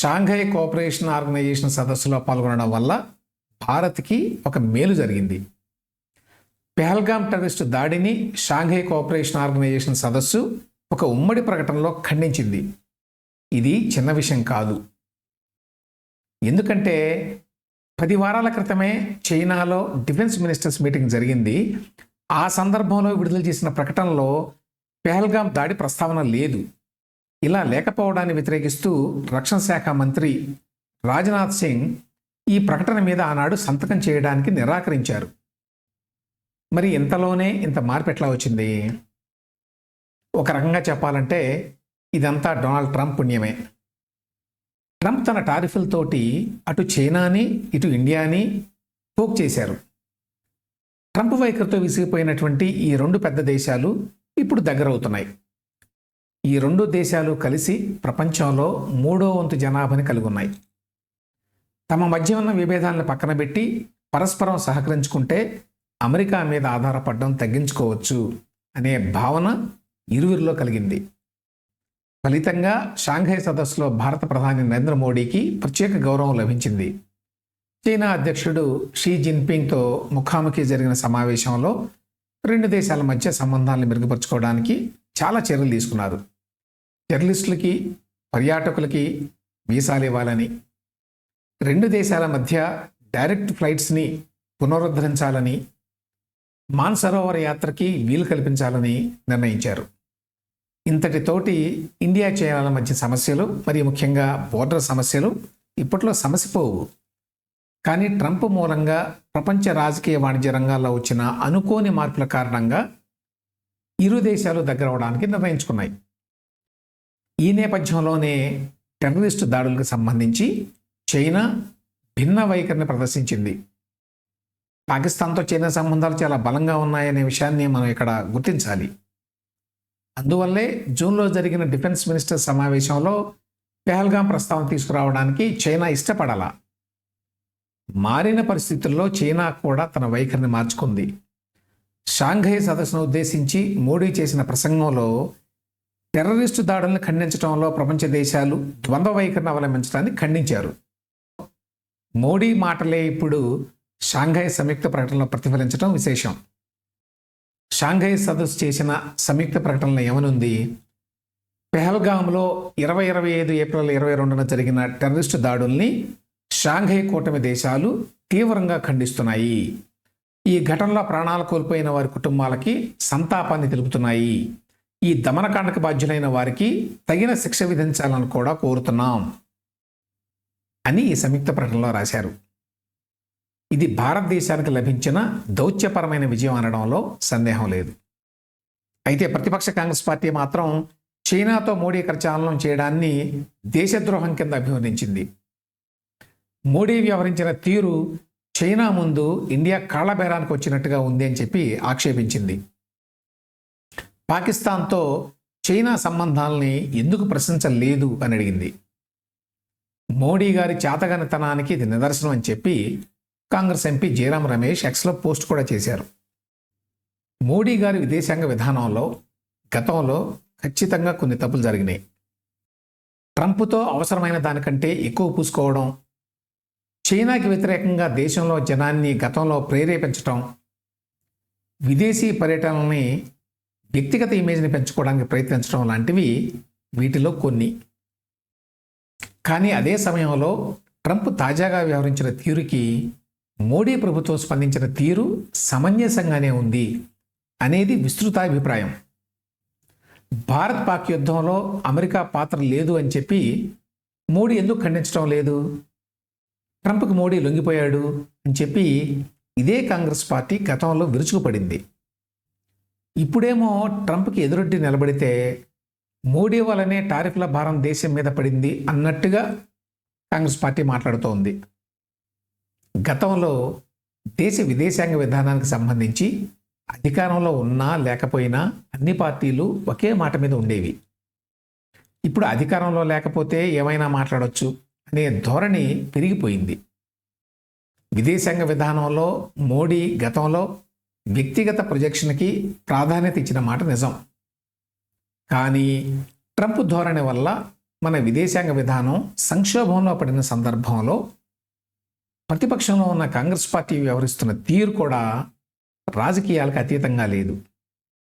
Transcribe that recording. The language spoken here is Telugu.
షాంఘై కోఆపరేషన్ ఆర్గనైజేషన్ సదస్సులో పాల్గొనడం వల్ల భారత్కి ఒక మేలు జరిగింది. పెహల్గామ్ టెర్రరిస్టు దాడిని షాంఘై కోఆపరేషన్ ఆర్గనైజేషన్ సదస్సు ఒక ఉమ్మడి ప్రకటనలో ఖండించింది. ఇది చిన్న విషయం కాదు. ఎందుకంటే పది వారాల క్రితమే చైనాలో డిఫెన్స్ మినిస్టర్స్ మీటింగ్ జరిగింది. ఆ సందర్భంలో విడుదల చేసిన ప్రకటనలో పెహల్గామ్ దాడి ప్రస్తావన లేదు. ఇలా లేకపోవడాన్ని వ్యతిరేకిస్తూ రక్షణ శాఖ మంత్రి రాజ్నాథ్ సింగ్ ఈ ప్రకటన మీద ఆనాడు సంతకం చేయడానికి నిరాకరించారు. మరి ఇంతలోనే ఇంత మార్పు ఎట్లా వచ్చింది? ఒక రకంగా చెప్పాలంటే ఇదంతా డొనాల్డ్ ట్రంప్ పుణ్యమే. ట్రంప్ తన టారిఫ్లతోటి అటు చైనాని ఇటు ఇండియాని పోక్ చేశారు. ట్రంప్ వైఖరితో విసిగిపోయినటువంటి ఈ రెండు పెద్ద దేశాలు ఇప్పుడు దగ్గరవుతున్నాయి. ఈ రెండు దేశాలు కలిసి ప్రపంచంలో మూడో వంతు జనాభాని కలిగి ఉన్నాయి తమ మధ్య ఉన్న విభేదాలను పక్కన పెట్టి పరస్పరం సహకరించుకుంటే అమెరికా మీద ఆధారపడడం తగ్గించుకోవచ్చు అనే భావన ఇరువురిలో కలిగింది. ఫలితంగా షాంఘై సదస్సులో భారత ప్రధాని నరేంద్ర మోడీకి ప్రత్యేక గౌరవం లభించింది. చైనా అధ్యక్షుడు షీ జిన్పింగ్తో ముఖాముఖి జరిగిన సమావేశంలో రెండు దేశాల మధ్య సంబంధాలను మెరుగుపరుచుకోవడానికి చాలా చర్యలు తీసుకున్నారు. జర్నలిస్టులకి పర్యాటకులకి వీసాలు ఇవ్వాలని రెండు దేశాల మధ్య డైరెక్ట్ ఫ్లైట్స్ని పునరుద్ధరించాలని మాన్సరోవర్ యాత్రకి వీలు కల్పించాలని నిర్ణయించారు. ఇంతటితోటి ఇండియా చైనాల మధ్య సమస్యలు మరియు ముఖ్యంగా బోర్డర్ సమస్యలు ఇప్పట్లో సమసిపోవు. కానీ ట్రంప్ మూలంగా ప్రపంచ రాజకీయ వాణిజ్య రంగాల్లో వచ్చిన అనుకోని మార్పుల కారణంగా ఇరు దేశాలు దగ్గరవడానికి నిర్ణయించుకున్నాయి. ఈ నేపథ్యంలోనే టెర్రరిస్టు దాడులకు సంబంధించి చైనా భిన్న వైఖరిని ప్రదర్శించింది. పాకిస్తాన్తో చైనా సంబంధాలు చాలా బలంగా ఉన్నాయనే విషయాన్ని మనం ఇక్కడ గుర్తించాలి. అందువల్లే జూన్లో జరిగిన డిఫెన్స్ మినిస్టర్ సమావేశంలో పెహల్గాం ప్రస్తావన తీసుకురావడానికి చైనా ఇష్టపడాల. మారిన పరిస్థితుల్లో చైనా కూడా తన వైఖరిని మార్చుకుంది. షాంఘై సదస్సును ఉద్దేశించి మోడీ చేసిన ప్రసంగంలో టెర్రరిస్టు దాడులను ఖండించడంలో ప్రపంచ దేశాలు ద్వంద్వ వైఖరిని అవలంబించడాన్ని ఖండించారు. మోడీ మాటలే ఇప్పుడు షాంఘై సంయుక్త ప్రకటనలో ప్రతిఫలించడం విశేషం. షాంఘై సదస్సు చేసిన సంయుక్త ప్రకటనలో ఏమనుంది? పెహల్గాంలో ఇరవై ఇరవై ఐదు ఏప్రిల్ ఇరవై రెండున జరిగిన టెర్రరిస్టు దాడుల్ని షాంఘై కూటమి దేశాలు తీవ్రంగా ఖండిస్తున్నాయి. ఈ ఘటనలో ప్రాణాలు కోల్పోయిన వారి కుటుంబాలకి సంతాపాన్ని తెలుపుతున్నాయి. ఈ దమనకాండకు బాధ్యులైన వారికి తగిన శిక్ష విధించాలని కూడా కోరుతున్నాం అని ఈ సంయుక్త ప్రకటనలో రాశారు. ఇది భారతదేశానికి లభించిన దౌత్యపరమైన విజయం అనడంలో సందేహం లేదు. అయితే ప్రతిపక్ష కాంగ్రెస్ పార్టీ మాత్రం చైనాతో మోడీ కరచాలనం చేయడాన్ని దేశద్రోహం కింద అభివర్ణించింది. మోడీ వ్యవహరించిన తీరు చైనా ముందు ఇండియా కాళ్ళబేరానికి వచ్చినట్టుగా ఉంది అని చెప్పి ఆక్షేపించింది. పాకిస్తాన్తో చైనా సంబంధాలని ఎందుకు ప్రశ్నించలేదు అని అడిగింది. మోడీ గారి చేతగనితనానికి ఇది నిదర్శనం అని చెప్పి కాంగ్రెస్ ఎంపీ జయరాం రమేష్ ఎక్స్లో పోస్ట్ కూడా చేశారు. మోడీ గారి విదేశాంగ విధానంలో గతంలో ఖచ్చితంగా కొన్ని తప్పులు జరిగినాయి. ట్రంప్తో అవసరమైన దానికంటే ఎక్కువ పూసుకోవడం చైనాకి వ్యతిరేకంగా దేశంలో జనాన్ని గతంలో ప్రేరేపించటం విదేశీ పర్యటనల్ని వ్యక్తిగత ఇమేజ్ని పెంచుకోవడానికి ప్రయత్నించడం లాంటివి వీటిలో కొన్ని. కానీ అదే సమయంలో ట్రంప్ తాజాగా వ్యవహరించిన తీరుకి మోడీ ప్రభుత్వం స్పందించిన తీరు సమంజసంగానే ఉంది అనేది విస్తృతాభిప్రాయం. భారత్ పాక్ యుద్ధంలో అమెరికా పాత్ర లేదు అని చెప్పి మోడీ ఎందుకు ఖండించడం లేదు? ట్రంప్కి మోడీ లొంగిపోయాడు అని చెప్పి ఇదే కాంగ్రెస్ పార్టీ గతంలో విరుచుకుపడింది. ఇప్పుడేమో ట్రంప్కి ఎదురొడ్డి నిలబడితే మోడీ వల్లనే టారిఫ్ల భారం దేశం మీద పడింది అన్నట్టుగా కాంగ్రెస్ పార్టీ మాట్లాడుతోంది. గతంలో దేశ విదేశాంగ విధానానికి సంబంధించి అధికారంలో ఉన్నా లేకపోయినా అన్ని పార్టీలు ఒకే మాట మీద ఉండేవి. ఇప్పుడు అధికారంలో లేకపోతే ఏమైనా మాట్లాడొచ్చు? అనే ధోరణి పెరిగిపోయింది. విదేశాంగ విధానంలో మోడీ గతంలో వ్యక్తిగత ప్రొజెక్షన్కి ప్రాధాన్యత ఇచ్చిన మాట నిజం. కానీ ట్రంప్ ధోరణి వల్ల మన విదేశాంగ విధానం సంక్షోభంలో పడిన సందర్భంలో ప్రతిపక్షంలో ఉన్న కాంగ్రెస్ పార్టీ వ్యవహరిస్తున్న తీరు కూడా రాజకీయాలకు అతీతంగా లేదు.